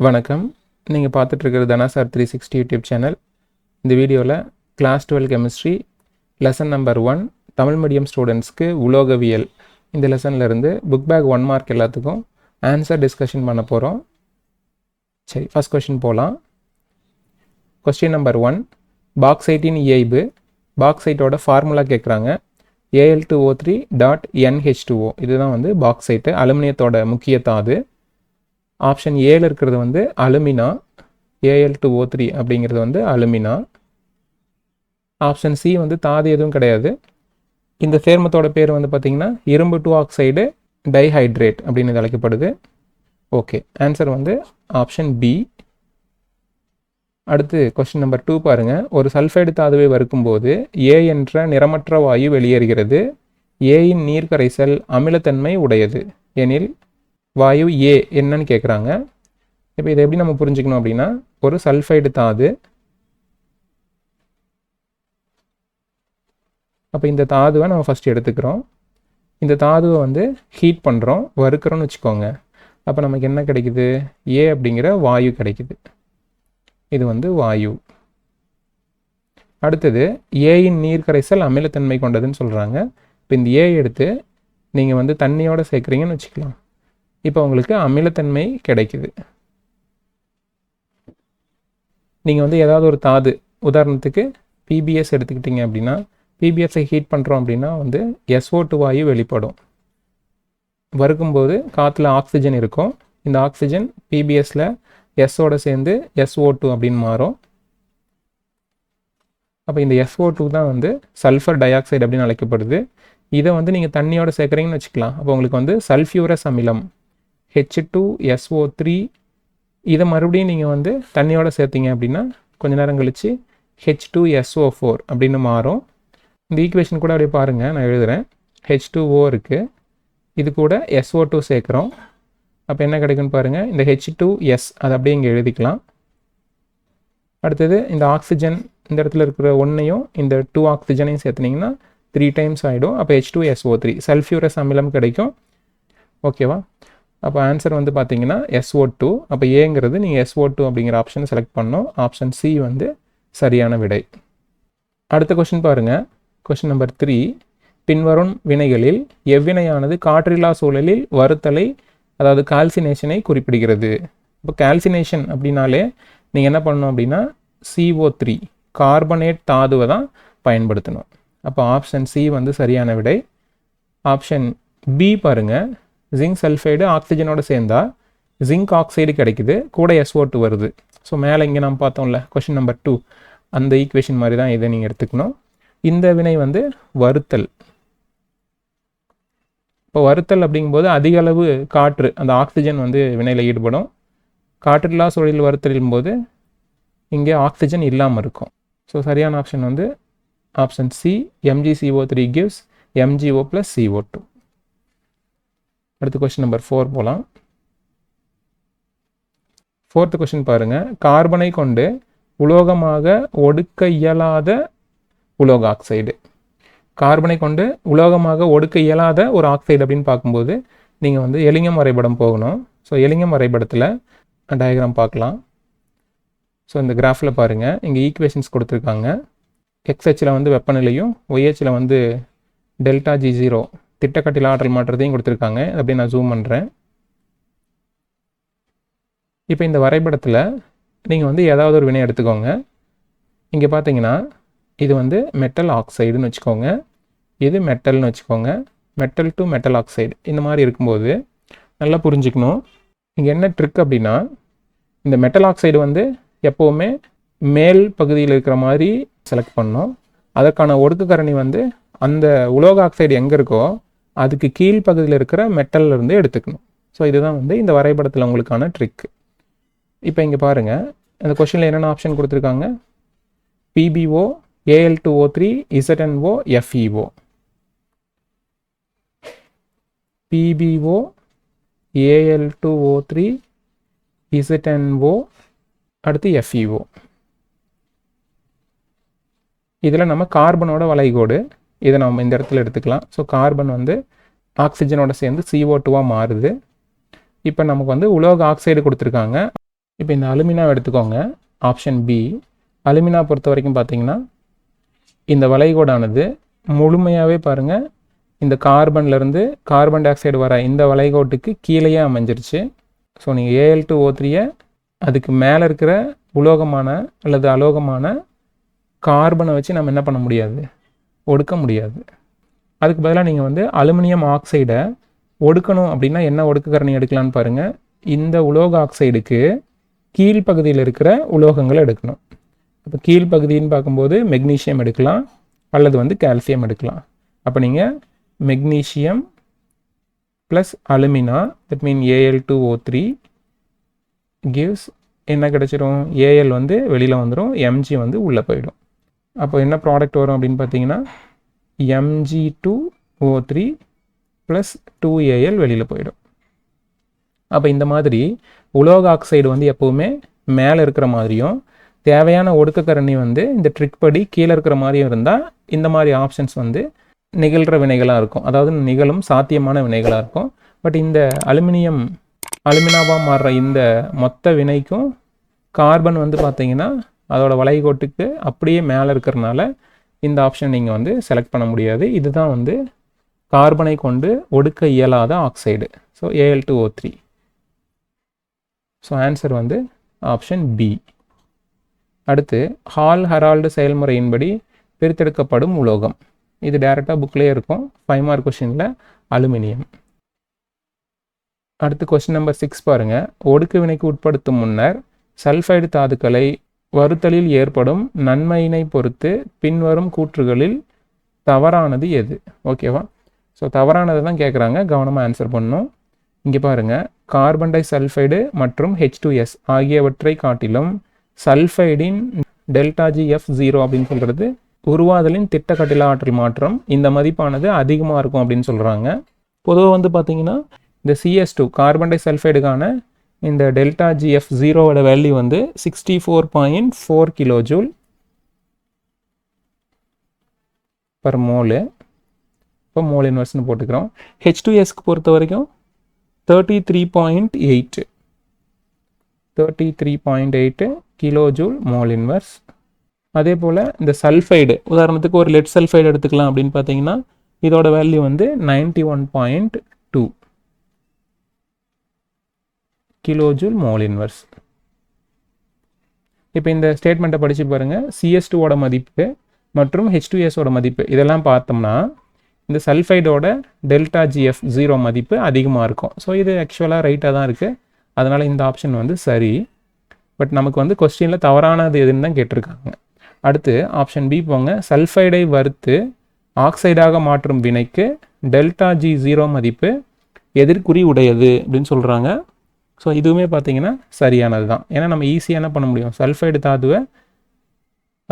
வணக்கம். நீங்கள் பார்த்துட்ருக்கிறது தனாசார் த்ரீ சிக்ஸ்டி யூடியூப் சேனல். இந்த வீடியோவில் class twelve chemistry lesson number one Tamil medium ஸ்டூடெண்ட்ஸ்க்கு உலோகவியல். இந்த லெசன்லேருந்து புக் பேக் ஒன் மார்க் எல்லாத்துக்கும் ஆன்சர் டிஸ்கஷன் பண்ண போகிறோம் சரி ஃபஸ்ட் கொஷின் போகலாம் கொஸ்டின் நம்பர் ஒன் பாக்ஸைட்டின் இயல்பு பாக்ஸைட்டோட ஃபார்முலா கேட்குறாங்க A L two O three dot N H two O இதுதான் வந்து பாக்ஸைட்டு அலுமினியத்தோட முக்கிய தாது ஆப்ஷன் ஏல இருக்கிறது வந்து alumina A L two O three அப்படிங்கிறது வந்து அலுமினா. ஆப்ஷன் சி வந்து தாது எதுவும் கிடையாது. இந்த சேர்மத்தோட பேர் வந்து பார்த்திங்கன்னா இரும்பு டூ ஆக்சைடு டைஹைட்ரேட் அப்படின்னு இது அழைக்கப்படுது. ஓகே ஆன்சர் வந்து ஆப்ஷன் பி அடுத்து கொஸ்டின் நம்பர் டூ பாருங்கள் ஒரு சல்ஃபைடு தாதுவை வறுக்கும்போது ஏ என்ற நிறமற்ற வாயு வெளியேறுகிறது. ஏயின் நீர்க்கரைசல் அமிலத்தன்மை உடையது. எனில் வாயு ஏ என்னன்னு கேட்குறாங்க இப்போ இதை எப்படி நம்ம புரிஞ்சுக்கணும் அப்படின்னா ஒரு சல்ஃபைடு தாது. அப்போ இந்த தாதுவை நம்ம ஃபஸ்ட் எடுத்துக்கிறோம். இந்த தாதுவை வந்து ஹீட் பண்ணுறோம் வறுக்கிறோம்னு வச்சுக்கோங்க. அப்போ நமக்கு என்ன கிடைக்குது? ஏ அப்படிங்கிற வாயு கிடைக்குது. இது வந்து வாயு. அடுத்தது ஏயின் நீர் கரைசல் அமிலத்தன்மை கொண்டதுன்னு சொல்கிறாங்க இப்போ இந்த ஏ எடுத்து நீங்கள் வந்து தண்ணியோட சேர்க்குறீங்கன்னு வச்சுக்கலாம். இப்போ உங்களுக்கு அமிலத்தன்மை கிடைக்குது. நீங்கள் வந்து ஏதாவது ஒரு தாது உதாரணத்துக்கு பிபிஎஸ் எடுத்துக்கிட்டீங்க அப்படின்னா பிபிஎஸ்ஸை ஹீட் பண்ணுறோம் அப்படின்னா வந்து எஸ்ஓ டூ வாயு வெளிப்படும். வறுக்கும்போது காற்றுல ஆக்சிஜன் இருக்கும். இந்த ஆக்சிஜன் பிபிஎஸ்ல எஸ்ஸோட சேர்ந்து எஸ்ஓ டூ அப்படின்னு மாறும். அப்போ இந்த எஸ்ஓ டூ தான் வந்து சல்ஃபர் டை ஆக்சைடு அப்படின்னு அழைக்கப்படுது. இதை வந்து நீங்கள் தண்ணியோட சேர்க்குறீங்கன்னு வச்சுக்கலாம். அப்போ உங்களுக்கு வந்து சல்ஃபியூரஸ் அமிலம் ஹெச் டூ எஸ்ஓ த்ரீ இதை மறுபடியும் நீங்கள் வந்து தண்ணியோட சேர்த்திங்க அப்படின்னா கொஞ்ச நேரம் கழித்து ஹெச் டூ எஸ்ஓ ஃபோர் அப்படின்னு மாறும். இந்த ஈக்குவேஷன் கூட அப்படியே பாருங்கள் நான் எழுதுகிறேன் ஹெச் டூ ஓ இருக்குது இது கூட எஸ்ஓ டூ சேர்க்குறோம். அப்போ என்ன கிடைக்குன்னு பாருங்கள் இந்த ஹெச் டூ எஸ் அதை அப்படியே இங்கே எழுதிக்கலாம். அடுத்தது இந்த ஆக்சிஜன் இந்த இடத்துல இருக்கிற ஒன்றையும் இந்த டூ ஆக்சிஜனையும் சேர்த்துனீங்கன்னா த்ரீ டைம்ஸ் ஆகிடும் அப்போ H two S O three sulphurous அமிலம் கிடைக்கும். ஓகேவா அப்போ ஆன்சர் வந்து பார்த்தீங்கன்னா எஸ்ஓ டூ அப்போ ஏங்கிறது நீங்கள் எஸ்ஓ டூ அப்படிங்கிற ஆப்ஷனை செலக்ட் பண்ணோம் ஆப்ஷன் சி வந்து சரியான விடை. அடுத்த கொஷின் பாருங்கள் கொஷின் நம்பர் த்ரீ பின்வரும் வினைகளில் எவ்வினையானது காற்றில்லா சூழலில் வருத்தலை அதாவது கால்சினேஷனை குறிப்பிடுகிறது. இப்போ கால்சினேஷன் அப்படின்னாலே நீங்கள் என்ன பண்ணணும் அப்படின்னா சிஓ த்ரீ கார்பனேட் தாதுவை தான் பயன்படுத்தணும். அப்போ ஆப்ஷன் சி வந்து சரியான விடை. ஆப்ஷன் பி பாருங்கள் ஜிங்க் சல்ஃபைடு ஆக்சிஜனோட சேர்ந்தா ஜிங்க் ஆக்சைடு கிடைக்குது. கூட எஸ்ஓ டூ வருது. ஸோ மேலே இங்கே நம்ம பார்த்தோம்ல கொஷின் நம்பர் டூ அந்த ஈக்குவேஷன் மாதிரி தான் இதை நீங்கள் எடுத்துக்கணும். இந்த வினை வந்து வருத்தல். இப்போ வருத்தல் அப்படிங்கும்போது அதிக அளவு காற்று அந்த ஆக்சிஜன் வந்து வினையில் ஈடுபடும். காற்றில்லா சூழலில் வருத்தலின் போது இங்கே ஆக்சிஜன் இல்லாமல் இருக்கும். ஸோ சரியான ஆப்ஷன் வந்து option C M G C O three gives M G O plus C O two அடுத்த கொஸ்டின் நம்பர் ஃபோர் போகலாம் ஃபோர்த்து கொஸ்டின் பாருங்கள் கார்பனை கொண்டு உலோகமாக ஒடுக்க இயலாத உலோக ஆக்சைடு கார்பனை கொண்டு உலோகமாக ஒடுக்க இயலாத ஒரு ஆக்சைடு அப்படின்னு பார்க்கும்போது நீங்கள் வந்து எலிங்கம் வரைபடம் போகணும். ஸோ எலிங்கம் வரைபடத்தில் டயக்ராம் பார்க்கலாம். ஸோ இந்த கிராஃபில் பாருங்கள் இங்கே ஈக்குவேஷன்ஸ் கொடுத்துருக்காங்க. எக்ஸ்ஹெச்சில் வந்து வெப்பநிலையும் ஒய்ஹெச்சில் வந்து டெல்டா ஜி ஜீரோ திட்டக்கட்டில் ஆற்றல் மாற்றத்தையும் கொடுத்துருக்காங்க. அப்படியே நான் ஜூம் பண்ணுறேன் இப்போ இந்த வரைபடத்தில் நீங்கள் வந்து ஏதாவது ஒரு வினை எடுத்துக்கோங்க. இங்கே பார்த்தீங்கன்னா இது வந்து மெட்டல் ஆக்சைடுன்னு வச்சுக்கோங்க. இது மெட்டல்னு வச்சுக்கோங்க. மெட்டல் டு மெட்டல் ஆக்சைடு இந்த மாதிரி இருக்கும்போது நல்லா புரிஞ்சுக்கணும். இங்கே என்ன ட்ரிக் அப்படின்னா இந்த மெட்டல் ஆக்சைடு வந்து எப்போவுமே மேல் பகுதியில் இருக்கிற மாதிரி செலக்ட் பண்ணோம் அதற்கான ஒடுக்குக்கரணி வந்து அந்த உலோக ஆக்சைடு எங்கே இருக்கோ அதுக்கு கீழ் பகுதியில் இருக்கிற மெட்டலில் இருந்து எடுத்துக்கணும். ஸோ இதுதான் வந்து இந்த வரைபடத்தில் உங்களுக்கான ட்ரிக் இப்போ இங்கே பாருங்கள் இந்த கொஷினில் என்னென்ன ஆப்ஷன் கொடுத்துருக்காங்க? P B O A L two O three Z N O F E O P B O A L two O three Z N O அடுத்து எஃப்இஓ இதில் நம்ம கார்பனோட வளைகோடு இதை நம்ம இந்த இடத்துல எடுத்துக்கலாம். ஸோ கார்பன் வந்து ஆக்சிஜனோட சேர்ந்து சிஓ டூவாக மாறுது. இப்போ நமக்கு வந்து உலோக ஆக்சைடு கொடுத்துருக்காங்க. இப்போ இந்த அலுமினாவை எடுத்துக்கோங்க. ஆப்ஷன் பி அலுமினா பொறுத்த வரைக்கும் பார்த்தீங்கன்னா இந்த வளைகோடானது முழுமையாகவே பாருங்கள் இந்த கார்பன்லேருந்து கார்பன் டை ஆக்சைடு வர இந்த வளைகோட்டுக்கு கீழேயே அமைஞ்சிருச்சு. ஸோ நீங்கள் ஏஎல் டு ஓ த்ரீயை அதுக்கு மேலே இருக்கிற உலோகமான அல்லது அலோகமான கார்பனை வச்சு நம்ம என்ன பண்ண முடியாது? ஒடுக்க முடியாது. அதுக்கு பதிலாக நீங்கள் வந்து அலுமினியம் ஆக்சைடை ஒடுக்கணும் அப்படின்னா என்ன ஒடுக்குக்கரணி எடுக்கலான்னு பாருங்கள் இந்த உலோக ஆக்சைடுக்கு கீழ்ப்பகுதியில் இருக்கிற உலோகங்களை எடுக்கணும். இப்போ கீழ்ப்பகுதின்னு பார்க்கும்போது மெக்னீஷியம் எடுக்கலாம். அல்லது வந்து கால்சியம் எடுக்கலாம். அப்போ நீங்கள் magnesium plus alumina that mean A L two O three gives என்ன கிடச்சிரும்? ஏஎல் வந்து வெளியில் வந்துடும் எம்ஜி வந்து உள்ளே போயிடும். அப்போ என்ன ப்ராடக்ட் வரும் அப்படின்னு பார்த்தீங்கன்னா M G two O three plus two A L வெளியில் போயிடும். அப்போ இந்த மாதிரி உலோக ஆக்சைடு வந்து எப்போவுமே மேலே இருக்கிற மாதிரியும் தேவையான ஒடுக்கக்கரணி வந்து இந்த ட்ரிக் படி கீழே இருக்கிற மாதிரியும் இருந்தால் இந்த மாதிரி ஆப்ஷன்ஸ் வந்து நிகழ்கிற வினைகளாக இருக்கும். அதாவது நிகழும் சாத்தியமான வினைகளாக இருக்கும். பட் இந்த அலுமினியம் அலுமினாவாக மாறுற இந்த மொத்த வினைக்கும் கார்பன் வந்து பார்த்திங்கன்னா அதோட வளைகோட்டுக்கு அப்படியே மேலே இருக்கிறனால இந்த ஆப்ஷன் நீங்கள் வந்து செலக்ட் பண்ண முடியாது. இதுதான் வந்து கார்பனை கொண்டு ஒடுக்க இயலாத oxide so A L two O three so answer வந்து ஆப்ஷன் பி அடுத்து ஹால் ஹரால்டு செயல்முறையின்படி பிரித்தெடுக்கப்படும் உலோகம். இது டேரெக்டாக புக்லேயே இருக்கும். ஃபைவ் மார்க் கொஷினில் அலுமினியம். அடுத்து கொஸ்டின் நம்பர் சிக்ஸ் பாருங்கள் ஒடுக்கு வினைக்கு உட்படுத்தும் முன்னர் சல்ஃபைடு தாதுக்களை வருத்தலில் ஏற்படும் நன்மையினை பொறுத்து பின்வரும் கூற்றுகளில் தவறானது எது? ஓகேவா ஸோ தவறானது தான் கேட்குறாங்க கவனமாக ஆன்சர் பண்ணணும். இங்கே பாருங்கள் கார்பன் டை சல்ஃபைடு மற்றும் ஹெச் டூ எஸ் ஆகியவற்றை காட்டிலும் சல்ஃபைடின் டெல்டா ஜி எஃப் ஜீரோ அப்படின்னு சொல்கிறது உருவாதலின் திட்டக்கட்டில ஆற்றல் மாற்றம். இந்த மதிப்பானது அதிகமாக இருக்கும் அப்படின்னு சொல்கிறாங்க பொதுவாக வந்து பார்த்திங்கன்னா இந்த C S two carbon disulphide இந்த டெல்டா ஜிஎஃப் ஜீரோவோட வேல்யூ வந்து sixty four point four kilo joule per mole. இப்போ மோல் இன்வெர்ஸ்னு போட்டுக்கிறோம். ஹெச் டூ எஸ்க்கு பொறுத்த வரைக்கும் thirty three point eight thirty three point eight kilo joule mole inverse. அதே போல் இந்த சல்ஃபைடு உதாரணத்துக்கு ஒரு லெட் சல்ஃபைடு எடுத்துக்கலாம் அப்படின்னு பார்த்தீங்கன்னா இதோட வேல்யூ வந்து ninety one point two kilo joule mole inverse இப்போ இந்த ஸ்டேட்மெண்ட்டை படித்து பாருங்கள் சிஎஸ் டூவோட மதிப்பு மற்றும் ஹெச் டூஎஸோட மதிப்பு. இதெல்லாம் பார்த்தோம்னா இந்த சல்ஃபைடோட டெல்டா ஜிஎஃப் ஜீரோ மதிப்பு அதிகமாக இருக்கும். ஸோ இது ஆக்சுவலாக ரைட்டாக தான் இருக்குது அதனால் இந்த ஆப்ஷன் வந்து சரி. பட் நமக்கு வந்து கொஸ்டினில் தவறானது எதுன்னு தான் கேட்டிருக்காங்க. அடுத்து ஆப்ஷன் பி போங்க. சல்ஃபைடை வறுத்து ஆக்சைடாக மாற்றும் வினைக்கு டெல்டா ஜி ஜீரோ மதிப்பு எதிர்குறி உடையது அப்படின்னு சொல்கிறாங்க ஸோ இதுவுமே பார்த்தீங்கன்னா சரியானது தான். ஏன்னா நம்ம ஈஸியாக என்ன பண்ண முடியும்? சல்ஃபைடு தாதுவை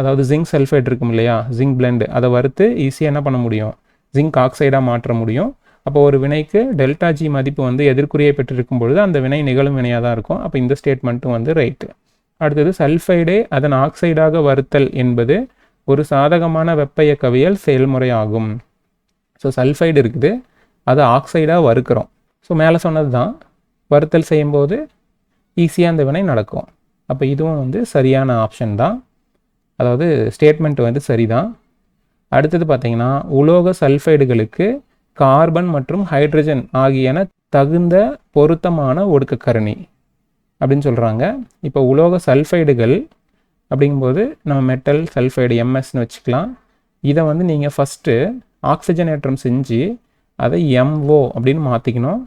அதாவது ஜிங்க் சல்ஃபைடு இருக்கும் இல்லையா? ஜிங்க் பிளெண்டு அதை வறுத்து ஈஸியாக என்ன பண்ண முடியும்? ஜிங்க் ஆக்சைடாக மாற்ற முடியும். அப்போ ஒரு வினைக்கு டெல்டா ஜி மதிப்பு வந்து எதிர்க்குறியை பெற்றிருக்கும் பொழுது அந்த வினை நிகழும் வினையாக தான் இருக்கும். அப்போ இந்த ஸ்டேட்மெண்ட்டும் வந்து ரைட்டு அடுத்தது சல்ஃபைடே அதன் ஆக்சைடாக வருத்தல் என்பது ஒரு சாதகமான வெப்ப இயக்கவியல் செயல்முறை ஆகும். ஸோ சல்ஃபைடு இருக்குது. அதை ஆக்சைடாக வறுக்கிறோம். ஸோ மேலே சொன்னது தான். வறுத்தல் செய்யும்போது ஈஸியாக அந்த வினை நடக்கும். அப்போ இதுவும் வந்து சரியான ஆப்ஷன் தான். அதாவது ஸ்டேட்மெண்ட் வந்து சரிதான். அடுத்தது பார்த்திங்கன்னா உலோக சல்ஃபைடுகளுக்கு கார்பன் மற்றும் ஹைட்ரஜன் ஆகியன தகுந்த பொருத்தமான ஒடுக்கக்கரணி அப்படின்னு சொல்கிறாங்க இப்போ உலோக சல்ஃபைடுகள் அப்படிங்கும்போது நம்ம மெட்டல் சல்ஃபைடு எம்எஸ்னு வச்சுக்கலாம். இதை வந்து நீங்கள் ஃபஸ்ட்டு ஆக்சிஜனேற்றம் செஞ்சு அதை எம்ஓ அப்படின்னு மாற்றிக்கணும்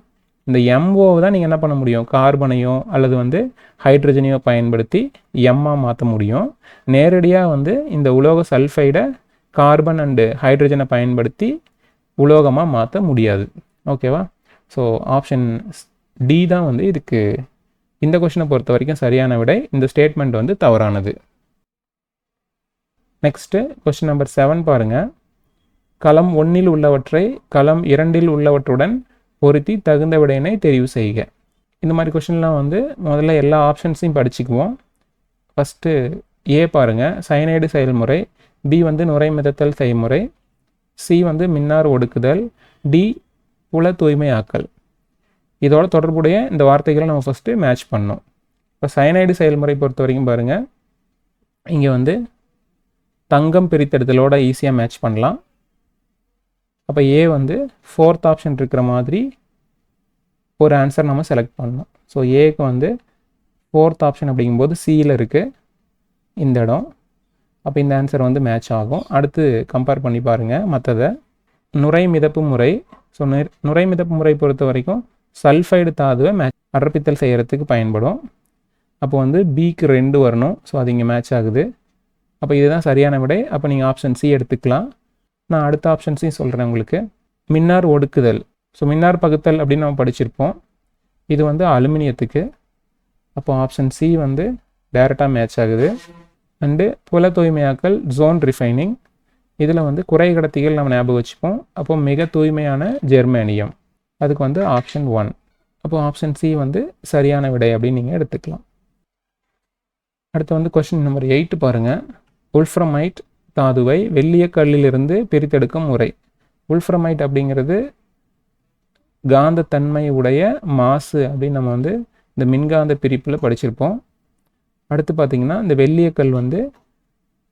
இந்த எம்ஓவை தான் நீங்கள் என்ன பண்ண முடியும்? கார்பனையோ அல்லது வந்து ஹைட்ரஜனையோ பயன்படுத்தி எம்மாக மாற்ற முடியும். நேரடியாக வந்து இந்த உலோக சல்ஃபைடை கார்பன் அண்டு ஹைட்ரஜனை பயன்படுத்தி உலோகமாக மாற்ற முடியாது. ஓகேவா ஸோ ஆப்ஷன் டி தான் வந்து இதுக்கு இந்த கொஷினை பொறுத்த வரைக்கும் சரியான விடை. இந்த ஸ்டேட்மெண்ட் வந்து தவறானது. நெக்ஸ்ட்டு கொஷின் நம்பர் செவன் பாருங்கள் களம் ஒன்றில் உள்ளவற்றை களம் இரண்டில் உள்ளவற்றுடன் பொருத்தி தகுந்த விடையினை தெரிவு செய்க. இந்த மாதிரி கொஷின்லாம் வந்து முதல்ல எல்லா ஆப்ஷன்ஸையும் படிச்சுக்குவோம். ஃபஸ்ட்டு ஏ பாருங்கள் சயனைடு செயல்முறை. பி வந்து நுரை மிதத்தல் செயல்முறை சி வந்து மின்னார் ஒடுக்குதல். டி புல தூய்மையாக்கல். இதோட தொடர்புடைய இந்த வார்த்தைகளை நம்ம ஃபஸ்ட்டு மேட்ச் பண்ணோம். இப்போ சயனைடு செயல்முறை பொறுத்த வரைக்கும் பாருங்கள் இங்கே வந்து தங்கம் பிரித்தெடுத்தலோட ஈஸியாக மேட்ச் பண்ணலாம். அப்போ ஏ வந்து ஃபோர்த் ஆப்ஷன் இருக்கிற மாதிரி ஒரு ஆன்சர் நம்ம செலக்ட் பண்ணணும். ஸோ ஏக்கு வந்து ஃபோர்த் ஆப்ஷன் அப்படிங்கும்போது சியில் இருக்குது இந்த இடம். அப்போ இந்த ஆன்சர் வந்து மேட்ச் ஆகும். அடுத்து கம்பேர் பண்ணி பாருங்கள் மற்றதை நுரை மிதப்பு முறை. ஸோ நுரை மிதப்பு முறை பொறுத்த வரைக்கும் சல்ஃபைடு தாதுவை மேட்ச் அடர்ப்பித்தல் செய்கிறதுக்கு பயன்படும். அப்போ வந்து பிக்கு ரெண்டு வரணும். ஸோ அது இங்கே மேட்ச் ஆகுது. அப்போ இதுதான் சரியான விடை. அப்போ நீங்கள் ஆப்ஷன் சி எடுத்துக்கலாம். நான் அடுத்த ஆப்ஷன்ஸையும் சொல்கிறேன் உங்களுக்கு. மின்னார் ஒடுக்குதல். ஸோ மின்னார் பகுத்தல் அப்படின்னு நம்ம படிச்சிருப்போம். இது வந்து அலுமினியத்துக்கு. அப்போ ஆப்ஷன் சி வந்து டைரெக்டாக மேட்ச் ஆகுது. அண்டு புல தூய்மையாக்கல் ஜோன் ரிஃபைனிங் இதில் வந்து குறை கடத்திகள் நம்ம ஞாபகம் வச்சுப்போம். அப்போ மிக தூய்மையான ஜெர்மேனியம் அதுக்கு வந்து ஆப்ஷன் ஒன் அப்போ ஆப்ஷன் சி வந்து சரியான விடை அப்படின்னு நீங்கள் எடுத்துக்கலாம். அடுத்து வந்து கொஷின் நம்பர் எயிட் பாருங்கள் உல்ஃப்ரமைட் தாதுவை வெள்ளிய கல்லிலிருந்து பிரித்தெடுக்கும் முறை. உல்ஃப்ரமைட் அப்படிங்கிறது காந்தத்தன்மை உடைய மாசு அப்படின்னு நம்ம வந்து இந்த மின்காந்த பிரிப்பில் படிச்சிருப்போம். அடுத்து பார்த்திங்கன்னா இந்த வெள்ளியக்கல் வந்து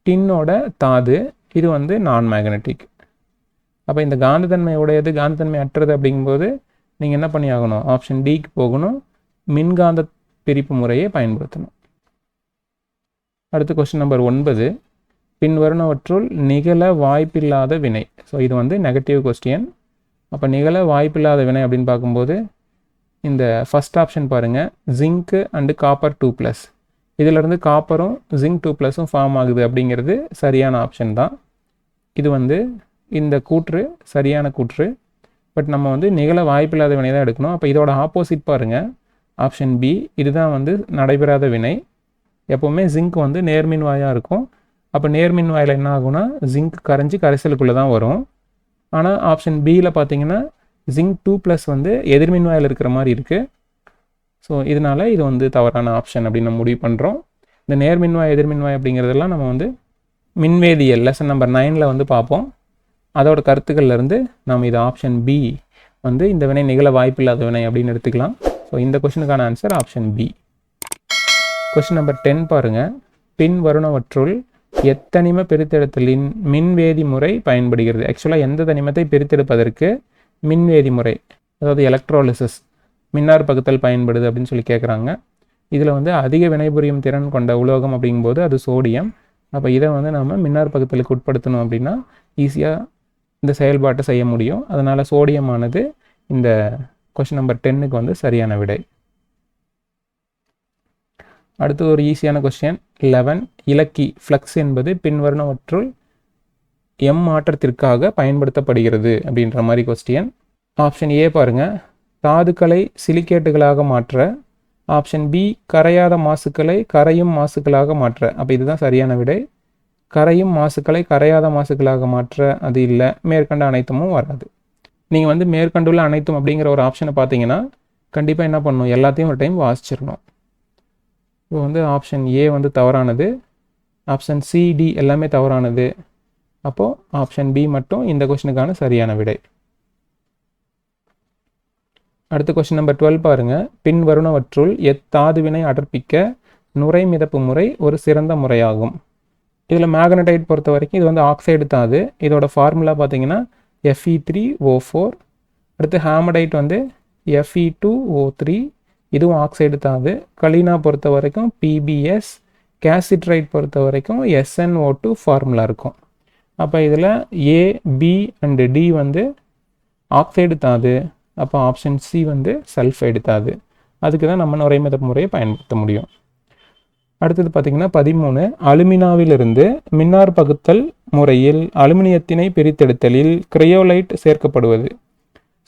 டின்னோட தாது இது வந்து நான் மேக்னெட்டிக் அப்போ இந்த காந்தத்தன்மை உடையது காந்தத்தன்மை அற்றது அப்படிங்கும்போது நீங்கள் என்ன பண்ணி ஆகணும்? ஆப்ஷன் டிக்கு போகணும். மின்காந்த பிரிப்பு முறையை பயன்படுத்தணும். அடுத்து கொஸ்டின் நம்பர் ஒன்பது. பின்வருணவற்றுள் நிகழ வாய்ப்பில்லாத வினை. ஸோ இது வந்து நெகட்டிவ் கொஸ்டின் அப்போ நிகழ வாய்ப்பில்லாத வினை அப்படின்னு பார்க்கும்போது இந்த ஃபஸ்ட் ஆப்ஷன் பாருங்கள் zinc and copper two plus இதிலிருந்து காப்பரும் ஜிங்க் டூ ப்ளஸும் ஃபார்ம் ஆகுது அப்படிங்கிறது சரியான ஆப்ஷன் தான். இது வந்து இந்த கூற்று சரியான கூற்று. பட் நம்ம வந்து நிகழ வாய்ப்பில்லாத வினை தான் எடுக்கணும். அப்போ இதோட ஆப்போசிட் பாருங்கள் ஆப்ஷன் பி இதுதான் வந்து நடைபெறாத வினை. எப்போவுமே ஜிங்க் வந்து நேர்மின் வாயாக இருக்கும். அப்போ நேர்மின் வாயில் என்ன ஆகும்னா ஜிங்க் கரைஞ்சி கரைசலுக்குள்ளே தான் வரும். ஆனால் ஆப்ஷன் பியில் பார்த்தீங்கன்னா ஜிங்க் டூ ப்ளஸ் வந்து எதிர்மின் வாயில் இருக்கிற மாதிரி இருக்குது ஸோ இதனால் இது வந்து தவறான ஆப்ஷன் அப்படின்னு நம்ம முடிவு பண்ணுறோம் இந்த நேர்மின்வாய் எதிர்மின்வாய் அப்படிங்கிறதெல்லாம் நம்ம வந்து மின்வேதியியல் லெசன் நம்பர் நைனில் வந்து பார்ப்போம். அதோட கருத்துக்கள்லேருந்து நம்ம இது ஆப்ஷன் பி வந்து இந்த வினை நிகழ வாய்ப்பில்லாத வினை அப்படின்னு எடுத்துக்கலாம். ஸோ இந்த கொஷனுக்கான answer option B question number ten பாருங்கள் பின் வருணவற்றுள் எத்தனிம பிரித்தெடுத்தலின் மின்வேதி முறை பயன்படுகிறது? ஆக்சுவலாக எந்த தனிமத்தை பிரித்தெடுப்பதற்கு மின்வேதி முறை அதாவது எலக்ட்ரோலிசஸ் மின்னார் பகுத்தல் பயன்படுது அப்படின்னு சொல்லி கேட்குறாங்க இதில் வந்து அதிக வினைபுரியும் திறன் கொண்ட உலோகம் அப்படிங்கும்போது அது சோடியம். அப்போ இதை வந்து நம்ம மின்னார் பகுத்தலுக்கு உட்படுத்தணும் அப்படின்னா ஈஸியாக இந்த செயல்பாட்டை செய்ய முடியும். அதனால் சோடியமானது இந்த கொஷின் நம்பர் டென்னுக்கு வந்து சரியான விடை. அடுத்து ஒரு ஈஸியான கொஸ்டின் லெவன் இலக்கி ஃப்ளக்ஸ் என்பது பின்வருணவற்றுள் எம் மாற்றத்திற்காக பயன்படுத்தப்படுகிறது அப்படின்ற மாதிரி கொஸ்டின் ஆப்ஷன் ஏ பாருங்கள் தாதுக்களை சிலிக்கேட்டுகளாக மாற்ற. ஆப்ஷன் பி கரையாத மாசுக்களை கரையும் மாசுக்களாக மாற்ற. அப்போ இதுதான் சரியான விடை. கரையும் மாசுக்களை கரையாத மாசுக்களாக மாற்ற அது இல்லை. மேற்கண்ட அனைத்துமும் வராது. நீங்கள் வந்து மேற்கண்டுள்ள அனைத்தும் அப்படிங்கிற ஒரு ஆப்ஷனை பார்த்தீங்கன்னா கண்டிப்பாக என்ன பண்ணணும் எல்லாத்தையும் ஒரு டைம் வாசிச்சிடணும். இப்போ வந்து ஆப்ஷன் ஏ வந்து தவறானது. ஆப்ஷன் சிடி எல்லாமே தவறானது. அப்போது ஆப்ஷன் பி மட்டும் இந்த கொஷனுக்கான சரியான விடை. அடுத்த கொஷின் நம்பர் டுவெல் பாருங்கள் பின் வருணவற்றுள் எத்தாதுவினை அடர்ப்பிக்க நுரை மிதப்பு முறை ஒரு சிறந்த முறையாகும். இதில் மேக்னடைட் பொறுத்த வரைக்கும் இது வந்து ஆக்சைடு தாது. இதோட ஃபார்முலா பார்த்தீங்கன்னா F E three O four அடுத்து ஹேமடைட் வந்து F E two O three இதுவும் ஆக்சைடு தான் அது. கலீனா பொறுத்த வரைக்கும் பிபிஎஸ் கேசிட்ரைட் பொறுத்த வரைக்கும் எஸ்என்ஓ டூ ஃபார்முலா இருக்கும். அப்போ இதில் ஏ பி அண்டு டி வந்து ஆக்சைடு தாது அப்போ ஆப்ஷன் சி வந்து சல்ஃபைடு தாது அதுக்கு தான் நம்ம நுரைமித முறையை பயன்படுத்த முடியும். அடுத்தது பார்த்திங்கன்னா பதிமூணு அலுமினாவிலிருந்து மின்னார் பகுத்தல் முறையில் அலுமினியத்தினை பிரித்தெடுத்தலில் கிரையோலைட் சேர்க்கப்படுவது.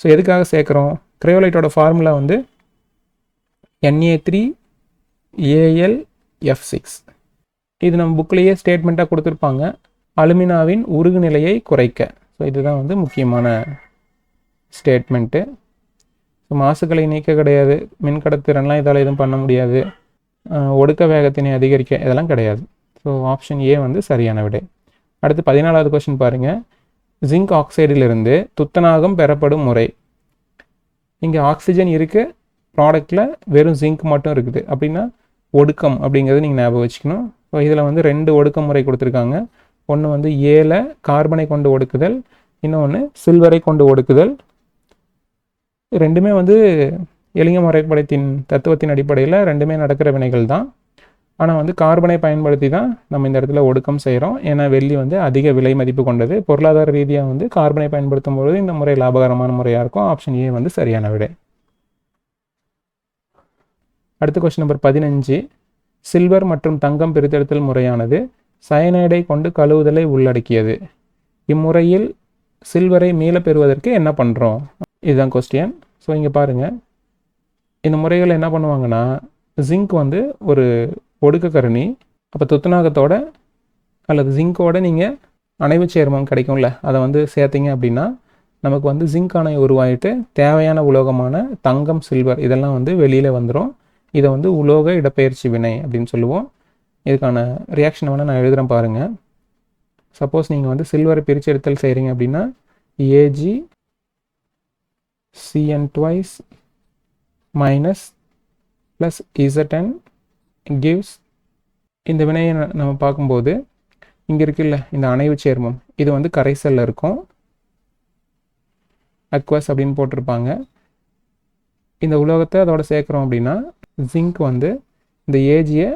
ஸோ எதுக்காக சேர்க்குறோம்? கிரையோலைட்டோட ஃபார்முலா வந்து N A three A L F six இது நம்ம புக்லேயே ஸ்டேட்மெண்ட்டாக கொடுத்துருப்பாங்க. அலுமினாவின் உருகு நிலையை குறைக்க. ஸோ இதுதான் வந்து முக்கியமான ஸ்டேட்மெண்ட்டு ஸோ மாசுக்களை நீக்க கிடையாது. மின்கடத்திறன்லாம் இதால் எதுவும் பண்ண முடியாது. ஒடுக்க வேகத்தினை அதிகரிக்க இதெல்லாம் கிடையாது. ஸோ ஆப்ஷன் ஏ வந்து சரியான விடை. அடுத்து பதினாலாவது கொஷின் பாருங்கள் ஜிங்க் ஆக்சைடிலிருந்து துத்தநாகம் பெறப்படும் முறை. இங்கே ஆக்சிஜன் இருக்குது ப்ராடக்டில் வெறும் ஜிங்க் மட்டும் இருக்குது. அப்படின்னா ஒடுக்கம் அப்படிங்கிறது நீங்கள் ஞாபகம் வச்சுக்கணும். ஸோ இதில் வந்து ரெண்டு ஒடுக்க முறை கொடுத்துருக்காங்க. ஒன்று வந்து ஏல கார்பனை கொண்டு ஒடுக்குதல் இன்னொன்று சில்வரை கொண்டு ஒடுக்குதல். ரெண்டுமே வந்து எளிய முறைப்படத்தின் தத்துவத்தின் அடிப்படையில் ரெண்டுமே நடக்கிற வினைகள் தான். ஆனால் வந்து கார்பனை பயன்படுத்தி தான் நம்ம இந்த இடத்துல ஒடுக்கம் செய்கிறோம் ஏன்னா வெள்ளி வந்து அதிக விலை மதிப்பு கொண்டது. பொருளாதார ரீதியாக வந்து கார்பனை பயன்படுத்தும் பொழுது இந்த முறை லாபகரமான முறையாக இருக்கும். ஆப்ஷன் ஏ வந்து சரியான விடை. அடுத்த கொஸ்டின் நம்பர் பதினஞ்சு. சில்வர் மற்றும் தங்கம் பிரித்தெடுத்தல் முறையானது சயனைடை கொண்டு கழுவுதலை உள்ளடக்கியது. இம்முறையில் சில்வரை மீள பெறுவதற்கு என்ன பண்ணுறோம் இதுதான் கொஸ்டின் ஸோ இங்கே பாருங்கள் இந்த முறைகள் என்ன பண்ணுவாங்கன்னா ஜிங்க் வந்து ஒரு ஒடுக்கக்கரணி அப்போ துத்தநாகத்தோட அல்லது ஜிங்கோட நீங்கள் அணைவு சேர்மம் கிடைக்கும்ல அதை வந்து சேர்த்தீங்க அப்படின்னா நமக்கு வந்து ஜிங்க் அணை உருவாயிட்டு தேவையான உலோகமான தங்கம் சில்வர் இதெல்லாம் வந்து வெளியில் வந்துடும் இதை வந்து உலோக இடப்பெயர்ச்சி வினை அப்படின்னு சொல்லுவோம். இதுக்கான ரியாக்ஷனை வேணால் நான் எழுதுகிறேன் பாருங்கள் சப்போஸ் நீங்கள் வந்து சில்வரை பிரித்து எடுத்தல் செய்கிறீங்க அப்படின்னா A G C N twice minus plus Z N gives இந்த வினையை ந- நம்ம பார்க்கும்போது இங்கே இருக்குல்ல இந்த அணைவு சேர்மம் இது வந்து கரைசலில் இருக்கும். அக்வஸ் அப்படின்னு போட்டிருப்பாங்க. இந்த உலோகத்தை அதோட சேர்க்குறோம் அப்படின்னா ஜிங்க் வந்து இந்த ஏஜியை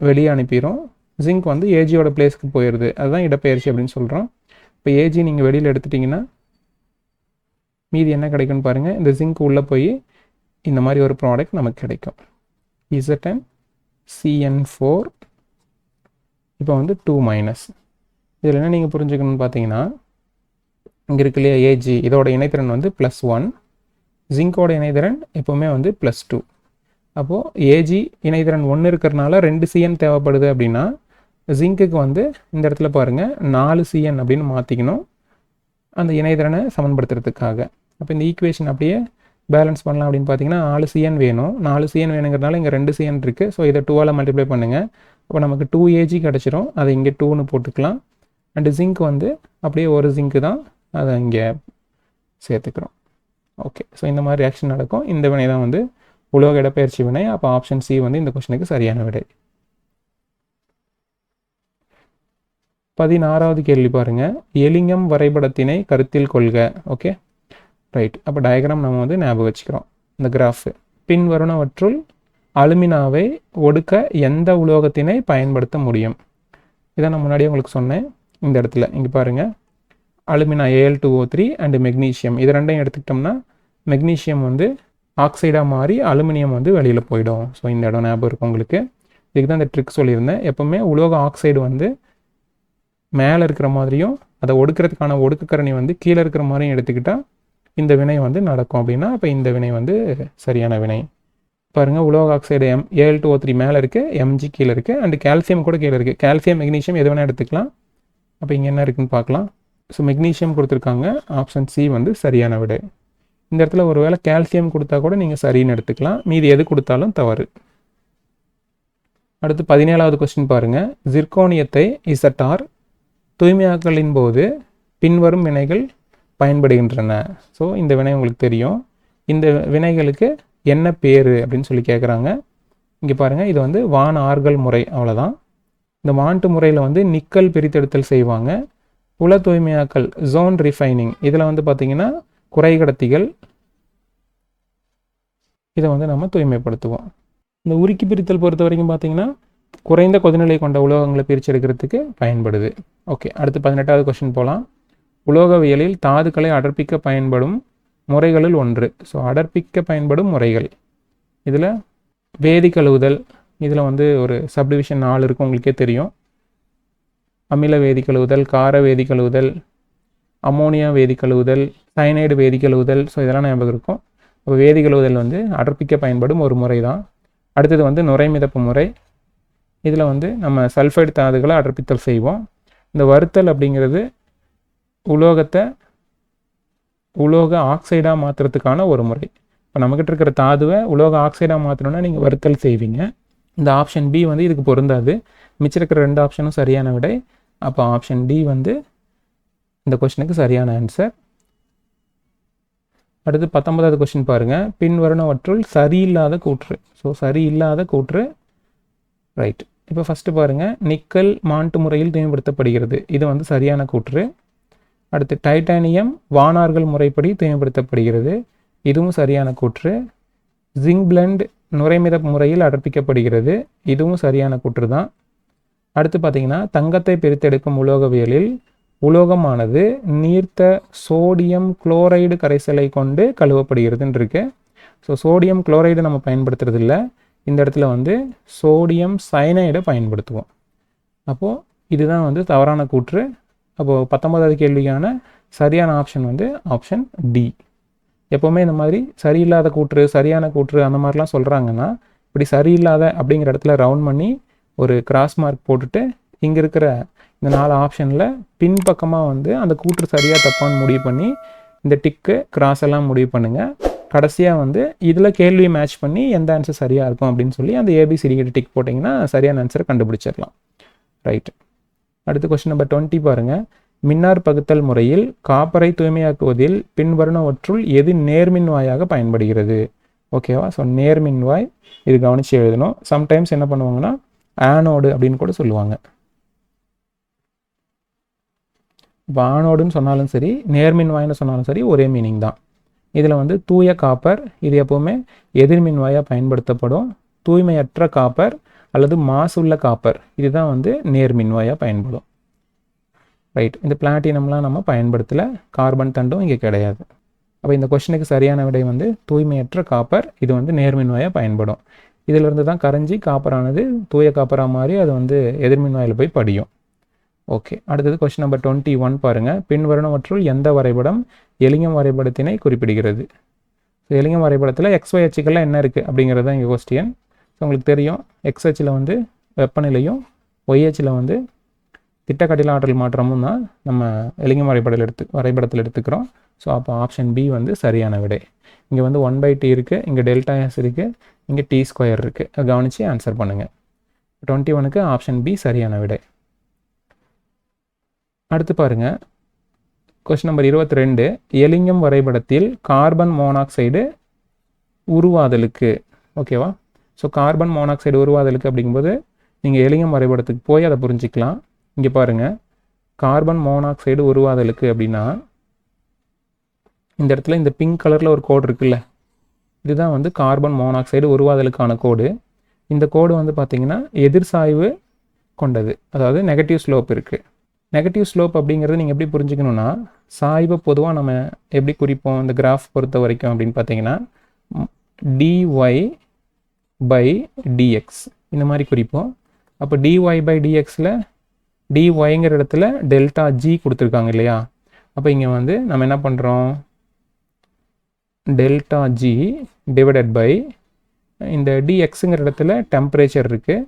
வெளியே அனுப்பிடும் ஜிங்க் வந்து ஏஜியோட பிளேஸ்க்கு போயிடுது அதுதான் இடப்பெயர்ச்சி அப்படின்னு சொல்கிறோம் இப்போ ஏஜி நீங்கள் வெளியில் எடுத்துட்டிங்கன்னா மீதி என்ன கிடைக்கும்னு பாருங்கள் இந்த ஜிங்க் உள்ளே போய் இந்த மாதிரி ஒரு ப்ராடக்ட் நமக்கு கிடைக்கும். இசட்என் சிஎன் ஃபோர் இப்போ வந்து டூ மைனஸ் இதில் என்ன நீங்கள் புரிஞ்சுக்கணும்னு பார்த்தீங்கன்னா இங்கே இருக்கு இல்லையா ஏஜி இதோட இணைத்திறன் வந்து ப்ளஸ் ஒன் ஜிங்கோட இணைதிறன் எப்போவுமே வந்து ப்ளஸ் டூ அப்போது ஏஜி இணைதிறன் ஒன்று இருக்கிறனால ரெண்டு சிஎன் தேவைப்படுது அப்படின்னா ஜிங்க்குக்கு வந்து இந்த இடத்துல பாருங்கள் நாலு சிஎன் அப்படின்னு மாற்றிக்கணும் அந்த இணைதிறனை சமன்படுத்துறதுக்காக. அப்போ இந்த ஈக்குவேஷன் அப்படியே பேலன்ஸ் பண்ணலாம் அப்படின்னு பார்த்தீங்கன்னா நாலு சிஎன் வேணும். நாலு சிஎன் வேணுங்கிறதுனால இங்கே ரெண்டு சிஎன் இருக்குது ஸோ இதை டூவால் மல்டிப்ளை பண்ணுங்கள் அப்போ நமக்கு டூ ஏஜி கிடச்சிரும். அதை இங்கே டூன்னு போட்டுக்கலாம். அண்டு ஜிங்க் வந்து அப்படியே ஒரு ஜிங்க்கு தான். அதை இங்கே சேர்த்துக்கிறோம். ஓகே ஸோ இந்த மாதிரி ரியாக்ஷன் நடக்கும். இந்த வினை தான் வந்து உலோக இடப்பெயர்ச்சி வினை. அப்போ ஆப்ஷன் சி வந்து இந்த கொஷனுக்கு சரியான விடை. பதினாறாவது கேள்வி பாருங்கள் எலிங்கம் வரைபடத்தினை கருத்தில் கொள்க. ஓகே ரைட் அப்போ டயக்ராம் நம்ம வந்து ஞாபகம் வச்சுக்கிறோம். இந்த கிராஃபு பின்வருணவற்றுள் அலுமினாவை ஒடுக்க எந்த உலோகத்தினை பயன்படுத்த முடியும்? இதை நான் முன்னாடியே உங்களுக்கு சொன்னேன். இந்த இடத்துல. இங்கே பாருங்கள் alumina A L two O three and magnesium இது ரெண்டையும் எடுத்துக்கிட்டோம்னா மெக்னீஷியம் வந்து ஆக்சைடாக மாறி அலுமினியம் வந்து வெளியில் போயிடும். ஸோ இந்த இடம் ஞாபகம் இருக்கும் உங்களுக்கு. இதுக்கு தான் இந்த ட்ரிக் சொல்லியிருந்தேன். எப்போவுமே உலோக ஆக்சைடு வந்து மேலே இருக்கிற மாதிரியும் அதை ஒடுக்கிறதுக்கான ஒடுக்குக்கரணி வந்து கீழே இருக்கிற மாதிரியும் எடுத்துக்கிட்டால் இந்த வினை வந்து நடக்கும் அப்படின்னா இப்போ இந்த வினை வந்து சரியான வினை. பாருங்கள் உலோக ஆக்சைடு எம் ஏழு டூ ஓ த்ரீ மேலே இருக்குது எம்ஜி கீழே இருக்குது அண்டு கால்சியம் கூட கீழே இருக்குது கால்சியம் மெக்னீஷியம் எது வேணால் எடுத்துக்கலாம். அப்போ இங்கே என்ன இருக்குதுன்னு பார்க்கலாம். ஸோ மெக்னீஷியம் கொடுத்துருக்காங்க. ஆப்ஷன் சி வந்து சரியான விடை. இந்த இடத்துல ஒருவேளை கால்சியம் கொடுத்தா கூட நீங்கள் சரின்னு எடுத்துக்கலாம். மீதி எது கொடுத்தாலும் தவறு. அடுத்து பதினேழாவது கொஸ்டின் பாருங்கள் ஜிர்கோனியத்தை இசட்டார். தூய்மையாக்கலின் போது பின்வரும் வினைகள் பயன்படுகின்றன. ஸோ இந்த வினை உங்களுக்கு தெரியும். இந்த வினைகளுக்கு என்ன பேர் அப்படின்னு சொல்லி கேட்குறாங்க இங்கே பாருங்கள் இது வந்து வான் ஆர்கல் முறை. அவ்வளோதான் இந்த வான்ட்டு முறையில் வந்து நிக்கல் பிரித்தெடுத்தல் செய்வாங்க. உல தூய்மையாக்கல் ஜோன் ரிஃபைனிங் இதில் வந்து பார்த்திங்கன்னா குறைகடத்திகள் இதை வந்து நம்ம தூய்மைப்படுத்துவோம். இந்த உருக்கி பிரித்தல் பொறுத்த வரைக்கும் பார்த்தீங்கன்னா குறைந்த கொதிநிலை கொண்ட உலோகங்களை பிரித்து எடுக்கிறதுக்கு பயன்படுது. ஓகே அடுத்து பதினெட்டாவது கொஸ்டின் போகலாம் உலோகவியலில் தாதுக்களை அடர்ப்பிக்க பயன்படும் முறைகளில் ஒன்று. ஸோ அடர்ப்பிக்க பயன்படும் முறைகள். இதில் வேதி கழுவுதல் இதில் வந்து ஒரு சப்டிவிஷன் நாலு இருக்கும் உங்களுக்கே தெரியும். அமில வேதி கழுவுதல் கார வேதி கழுவுதல் அமோனியா வேதி கழுவுதல் சயனைடு வேதி கழுவுதல். ஸோ இதெல்லாம் ஞாபகம் இருக்கும். அப்போ வேதி கழுவுதல் வந்து அடர்ப்பிக்க பயன்படும் ஒரு முறை தான். அடுத்தது வந்து நுரை மிதப்பு முறை. இதில் வந்து நம்ம சல்ஃபைடு தாதுகளை அடர்ப்பித்தல் செய்வோம். இந்த வறுத்தல் அப்படிங்கிறது உலோகத்தை உலோக ஆக்சைடாக மாற்றுறதுக்கான ஒரு முறை. இப்போ நம்மக்கிட்ட இருக்கிற தாதுவை உலோக ஆக்சைடாக மாற்றணும்னா நீங்கள் வறுத்தல் செய்வீங்க. இந்த ஆப்ஷன் பி வந்து இதுக்கு பொருந்தாது. மிச்சம் இருக்கிற ரெண்டு ஆப்ஷனும் சரியான விடை. அப்போ ஆப்ஷன் டி வந்து இந்த கொஷனுக்கு சரியான ஆன்சர் அடுத்து பத்தொன்பதாவது கொஸ்டின் பாருங்கள் பின்வருணவற்றுள் சரியில்லாத கூற்று. ஸோ சரியில்லாத கூற்று ரைட் இப்போ ஃபஸ்ட்டு பாருங்கள் நிக்கல் மாண்டு முறையில் தூய்மைப்படுத்தப்படுகிறது இது வந்து சரியான கூற்று. அடுத்து டைட்டானியம் வானார்கள் முறைப்படி தூய்மைப்படுத்தப்படுகிறது இதுவும் சரியான கூற்று. ஜிங் பிளண்ட் நுரைமித முறையில் அடர்ப்பிக்கப்படுகிறது இதுவும் சரியான கூற்று தான் அடுத்து பார்த்தீங்கன்னா தங்கத்தை பிரித்தெடுக்கும் உலோகவியலில் உலோகமானது நீர்த்த சோடியம் குளோரைடு கரைசலை கொண்டு கழுவப்படுகிறதுன்னு இருக்கு. ஸோ சோடியம் குளோரைடு நம்ம பயன்படுத்துறதில்ல. இந்த இடத்துல வந்து சோடியம் சைனைடை பயன்படுத்துவோம். அப்போது இதுதான் வந்து தவறான கூற்று. அப்போது பத்தொன்பதாவது கேள்விக்கான சரியான ஆப்ஷன் வந்து ஆப்ஷன் டி எப்போவுமே இந்த மாதிரி சரியில்லாத கூற்று சரியான கூற்று அந்த மாதிரிலாம் சொல்கிறாங்கன்னா இப்படி சரியில்லாத அப்படிங்கிற இடத்துல ரவுண்ட் பண்ணி ஒரு கிராஸ் மார்க் போட்டுட்டு இங்கே இருக்கிற இந்த நாலு ஆப்ஷனில் பின்பக்கமாக வந்து அந்த கூற்று சரியாக தப்பான்னு முடிவு பண்ணி இந்த டிக்கு கிராஸ் எல்லாம் முடிவு பண்ணுங்கள் கடைசியாக வந்து இதில் கேள்வி மேட்ச் பண்ணி எந்த ஆன்சர் சரியாக இருக்கும் அப்படின்னு சொல்லி அந்த ஏபிசிடி கிட்ட டிக் போட்டிங்கன்னா சரியான ஆன்சரை கண்டுபிடிச்சிடலாம். ரைட் அடுத்த கொஸ்டின் நம்பர் டுவெண்ட்டி பாருங்கள் மின்னார் பகுத்தல் முறையில் காப்பரை தூய்மையாக்குவதில் பின்வருணவற்றுள் எது நேர்மின்வாயாக பயன்படுகிறது? ஓகேவா ஸோ நேர்மின்வாய் இது கவனித்து எழுதணும். சம்டைம்ஸ் என்ன பண்ணுவாங்கன்னா ஆனோடு அப்படின்னு கூட சொல்லுவாங்க. இப்போ ஆனோடுன்னு சொன்னாலும் சரி நேர்மின்வாய்னு சொன்னாலும் சரி ஒரே மீனிங் தான். இதில் வந்து தூய காப்பர் இது எப்போவுமே எதிர்மின்வாயாக பயன்படுத்தப்படும். தூய்மையற்ற காப்பர் அல்லது மாசுள்ள காப்பர் இதுதான் வந்து நேர்மின்வாயாக பயன்படும். ரைட் இந்த பிளாட்டினம்லாம் நம்ம பயன்படுத்தலை கார்பன் தண்டும் இங்கே கிடையாது. அப்போ இந்த கொஷனுக்கு சரியான விடை வந்து தூய்மையற்ற காப்பர் இது வந்து நேர்மின்வாயாக பயன்படும். இதிலிருந்து தான் கரைஞ்சி காப்பரானது தூய காப்பராக மாதிரி அது வந்து எதிர்மின் வாயில் போய் படியும். ஓகே அடுத்தது கொஸ்டின் நம்பர் டுவெண்ட்டி ஒன் பாருங்கள் பின்வருணவற்றுள் எந்த வரைபடம் எலிங்கம் வரைபடத்தினை குறிப்பிடுகிறது? ஸோ எலிங்கம் வரைபடத்தில் எக்ஸ்ஒய் அச்சுக்கெல்லாம் என்ன இருக்குது அப்படிங்கிறது தான் இங்கே கொஸ்டின் ஸோ உங்களுக்கு தெரியும் எக்ஸ் அச்சில் வந்து வெப்பநிலையும் ஒய் அச்சில் வந்து திட்டக்கட்டில ஆற்றல் மாற்றமும் தான் நம்ம எலிங்கம் வரைபடத்தில் எடுத்து வரைபடத்தில் எடுத்துக்கிறோம். ஸோ அப்போ ஆப்ஷன் பி வந்து சரியான விடை. இங்கே வந்து ஒன் பை டி இருக்குது இங்கே டெல்டா எஸ் இருக்குது இங்கே டி ஸ்கொயர் இருக்குது கவனித்து ஆன்சர் பண்ணுங்கள் டுவெண்ட்டி ஒனுக்கு ஆப்ஷன் பி சரியான விடை. அடுத்து பாருங்கள் கொஸ்டின் நம்பர் இருபத்தி ரெண்டு எலிங்கம் வரைபடத்தில் கார்பன் மோனாக்சைடு உருவாதலுக்கு ஓகேவா ஸோ கார்பன் மோனாக்சைடு உருவாதலுக்கு அப்படிங்கும்போது நீங்கள் எலிங்கம் வரைபடத்துக்கு போய் அதை புரிஞ்சிக்கலாம். இங்கே பாருங்கள் கார்பன் மோனாக்சைடு உருவாதலுக்கு அப்படின்னா இந்த இடத்துல இந்த பிங்க் கலரில் ஒரு கோடு இருக்குல்ல. இதுதான் வந்து கார்பன் மோனாக்சைடு உருவாதலுக்கான கோடு இந்த கோடு வந்து பார்த்திங்கன்னா எதிர் சாய்வு கொண்டது. அதாவது நெகட்டிவ் ஸ்லோப் இருக்குது நெகட்டிவ் ஸ்லோப் அப்படிங்கிறது நீங்கள் எப்படி புரிஞ்சுக்கணுன்னா சாய்வை பொதுவாக நம்ம எப்படி குறிப்போம் இந்த கிராஃப் பொறுத்த வரைக்கும் அப்படின்னு பார்த்தீங்கன்னா டிஒய் பை டிஎக்ஸ் இந்த மாதிரி குறிப்போம். அப்போ டிஒய் பை டிஎக்ஸில் டிஒய்ங்கிற இடத்துல டெல்டா ஜி கொடுத்துருக்காங்க இல்லையா? அப்போ இங்கே வந்து நம்ம என்ன பண்ணுறோம் டெல்டா ஜி டிவைடட் பை இந்த டிஎக்ஸுங்கிற இடத்துல டெம்பரேச்சர் இருக்குது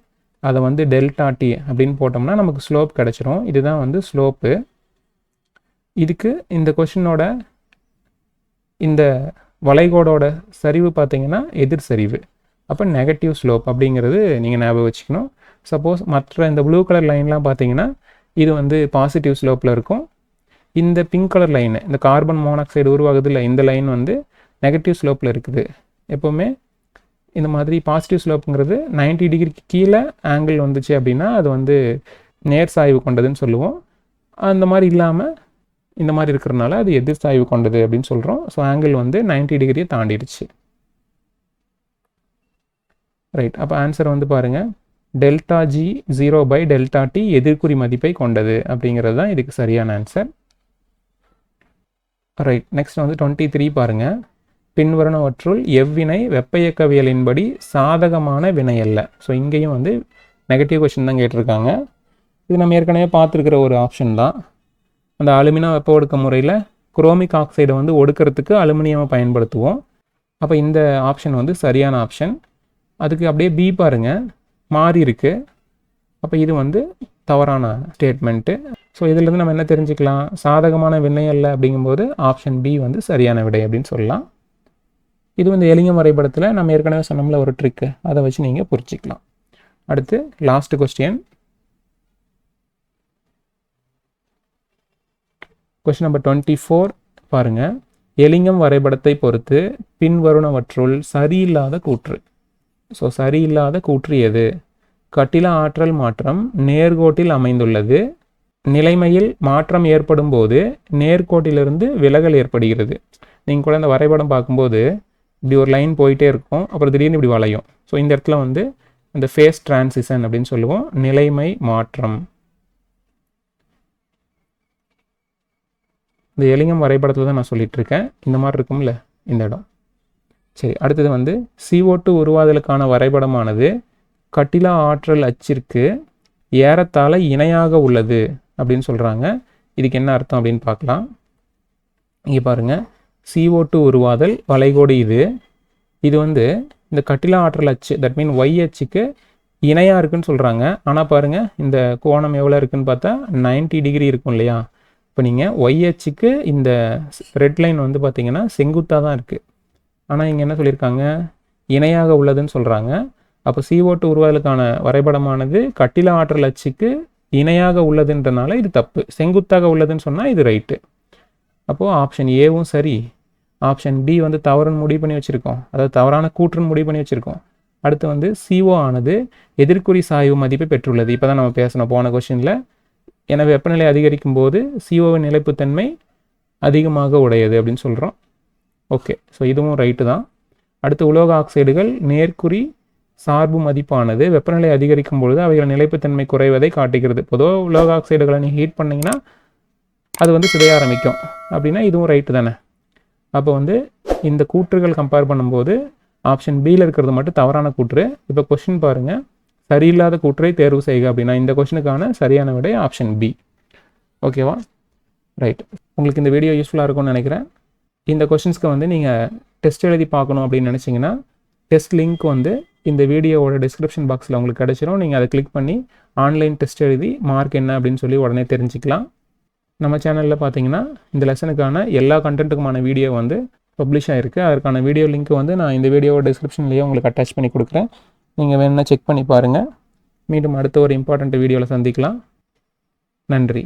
அதை வந்து டெல்டா டி அப்படின்னு போட்டோம்னா நமக்கு ஸ்லோப் கிடச்சிரும். இதுதான் வந்து ஸ்லோப்பு இதுக்கு இந்த கொஷினோட இந்த வளைகோடோட சரிவு பார்த்தீங்கன்னா எதிர் சரிவு. அப்போ நெகட்டிவ் ஸ்லோப் அப்படிங்கிறது நீங்கள் ஞாபகம் வச்சுக்கணும். சப்போஸ் மற்ற இந்த ப்ளூ கலர் லைன்லாம் பார்த்தீங்கன்னா இது வந்து பாசிட்டிவ் ஸ்லோப்பில் இருக்கும். இந்த பிங்க் கலர் லைன் இந்த கார்பன் மோனாக்சைடு உருவாகுது இல்லை இந்த லைன் வந்து நெகட்டிவ் ஸ்லோப்பில் இருக்குது. எப்போவுமே இந்த மாதிரி பாசிட்டிவ் ஸ்லோப்புங்கிறது 90 டிகிரிக்கு கீழே ஆங்கிள் வந்துச்சு அப்படின்னா அது வந்து நேர் சாய்வு கொண்டதுன்னு சொல்லுவோம். அந்த மாதிரி இல்லாமல் இந்த மாதிரி இருக்கிறனால அது எதிர் சாய்வு கொண்டது அப்படின்னு சொல்கிறோம் ஸோ ஆங்கிள் வந்து 90 டிகிரியை தாண்டிடுச்சு. ரைட் அப்போ ஆன்சர் வந்து பாருங்கள் delta G zero by delta T எதிர்குறி மதிப்பை கொண்டது அப்படிங்கிறது தான் இதுக்கு சரியான ஆன்சர் ரைட் நெக்ஸ்ட் வந்து டுவெண்ட்டி த்ரீ பாருங்கள் பின்வருணவற்றுள் எவ்வினை வெப்ப இயக்கவியலின்படி சாதகமான வினை அல்ல. ஸோ இங்கேயும் வந்து நெகட்டிவ் கொஷின் தான் கேட்டிருக்காங்க. இது நம்ம ஏற்கனவே பார்த்துருக்கிற ஒரு ஆப்ஷன் தான். அந்த அலுமினா வெப்ப ஒடுக்க முறையில் குரோமிக் ஆக்சைடை வந்து ஒடுக்கிறதுக்கு அலுமினியமை பயன்படுத்துவோம். அப்போ இந்த ஆப்ஷன் வந்து சரியான ஆப்ஷன் அதுக்கு அப்படியே பி பாருங்கள் மாறி இருக்கு. அப்போ இது வந்து தவறான ஸ்டேட்மெண்ட்டு ஸோ இதிலிருந்து நம்ம என்ன தெரிஞ்சுக்கலாம்? சாதகமான வினை அல்ல அப்படிங்கும்போது ஆப்ஷன் பி வந்து சரியான விடை அப்படின்னு சொல்லலாம். இது வந்து எளிங்க வரைபடத்தில் நம்ம ஏற்கனவே சொன்னோம்ல ஒரு ட்ரிக்கு அதை வச்சு நீங்கள் புரிஞ்சிக்கலாம். அடுத்து last question question number twenty four பாருங்கள் எலிங்கம் வரைபடத்தை பொறுத்து பின்வருணவற்றுள் சரியில்லாத கூற்று. ஸோ சரியில்லாத கூற்று எது? கட்டில ஆற்றல் மாற்றம் நேர்கோட்டில் அமைந்துள்ளது. நிலைமையில் மாற்றம் ஏற்படும் போது நேர்கோட்டிலிருந்து விலகல் ஏற்படுகிறது. நீங்கள் கூட இந்த வரைபடம் பார்க்கும்போது இப்படி ஒரு லைன் போயிட்டே இருக்கும். அப்புறம் திடீர்னு இப்படி வளையும். ஸோ இந்த இடத்துல வந்து இந்த ஃபேஸ் டிரான்சிஷன் அப்படின்னு சொல்லுவோம். நிலைமை மாற்றம். இந்த எலிங்கம் வரைபடத்தில் தான் நான் சொல்லிகிட்ருக்கேன் இந்த மாதிரி இருக்கும்ல இந்த இடம். சரி அடுத்தது வந்து CO2 உருவாதலுக்கான வரைபடமானது கட்டிலா ஆற்றல் அச்சிற்கு ஏறத்தாழ இணையாக உள்ளது அப்படின்னு சொல்கிறாங்க இதுக்கு என்ன அர்த்தம் அப்படின்னு பார்க்கலாம். இங்கே பாருங்கள் சிஓ டூ உருவாதல் வளைகோடு இது. இது வந்து இந்த கட்டிலா ஆற்றல் அச்சு தட் மீன் ஒய் அச்சுக்கு இணையாக இருக்குன்னு சொல்கிறாங்க ஆனால் பாருங்கள் இந்த கோணம் எவ்வளோ இருக்குன்னு பார்த்தா 90 டிகிரி இருக்கும் இல்லையா? இப்போ நீங்கள் ஒய் அச்சுக்கு இந்த ரெட் லைன் வந்து பார்த்தீங்கன்னா செங்குத்தாக தான் இருக்குது ஆனால் இங்கே என்ன சொல்லியிருக்காங்க? இணையாக உள்ளதுன்னு சொல்கிறாங்க அப்போ CO2 உருவாதலுக்கான வரைபடமானது கட்டில ஆற்றல் அச்சுக்கு இணையாக உள்ளதுன்றனால இது தப்பு. செங்குத்தாக உள்ளதுன்னு சொன்னால் இது ரைட்டு. அப்போது ஆப்ஷன் ஏவும் சரி. ஆப்ஷன் பி வந்து தவறுன்னு முடிவு பண்ணி வச்சுருக்கோம். அதாவது தவறான கூற்றுன்னு முடிவு பண்ணி வச்சுருக்கோம். அடுத்து வந்து சிஓ ஆனது எதிர்குறி சாய்வு மதிப்பை பெற்றுள்ளது. இப்போ தான் நம்ம பேசணும் போன கொஷினில் எனவே வெப்பநிலை அதிகரிக்கும் போது சிஓவின் நிலைப்புத்தன்மை அதிகமாக உடையது அப்படின்னு சொல்கிறோம் ஓகே. ஸோ இதுவும் ரைட்டு தான். அடுத்து உலோக ஆக்சைடுகள் நேர்குறி சார்பு மதிப்பானது வெப்பநிலை அதிகரிக்கும் பொழுது அவைகள் நிலைப்புத்தன்மை குறைவதை காட்டுகிறது. பொதுவாக உலோக ஆக்சைடுகளை நீங்கள் ஹீட் பண்ணிங்கன்னா அது வந்து சிதைய ஆரம்பிக்கும். அப்படின்னா இதுவும் ரைட்டு தானே. அப்போ வந்து இந்த கூற்றுகள் கம்பேர் பண்ணும்போது ஆப்ஷன் பியில் இருக்கிறது மட்டும் தவறான கூற்று. இப்போ கொஷின் பாருங்கள் சரியில்லாத கூற்றை தேர்வு செய்க அப்படின்னா இந்த கொஷினுக்கான சரியான விடை ஆப்ஷன் பி ஓகேவா ரைட் உங்களுக்கு இந்த வீடியோ யூஸ்ஃபுல்லாக இருக்கும்னு நினைக்கிறேன். இந்த கொஷின்ஸ்க்கு வந்து நீங்கள் டெஸ்ட் எழுதி பார்க்கணும் அப்படின்னு நினச்சிங்கன்னா டெஸ்ட் லிங்க் வந்து இந்த வீடியோவோட டிஸ்கிரிப்ஷன் பாக்ஸில் உங்களுக்கு கிடச்சிரும். நீங்கள் அதை கிளிக் பண்ணி ஆன்லைன் டெஸ்ட் எழுதி மார்க் என்ன அப்படின்னு சொல்லி உடனே தெரிஞ்சுக்கலாம். நம்ம சேனலில் பார்த்தீங்கன்னா இந்த லெசனுக்கான எல்லா கண்டென்ட்டுக்குமான வீடியோ வந்து பப்ளிஷ் ஆகிருக்கு அதற்கான வீடியோ லிங்க் வந்து நான் இந்த வீடியோவோட டிஸ்கிரிப்ஷன்லேயே உங்களுக்கு அட்டாச் பண்ணி கொடுக்குறேன். நீங்கள் வேணும்னா செக் பண்ணி பாருங்கள் மீண்டும் அடுத்த ஒரு இம்பார்ட்டண்ட் வீடியோவில் சந்திக்கலாம். நன்றி.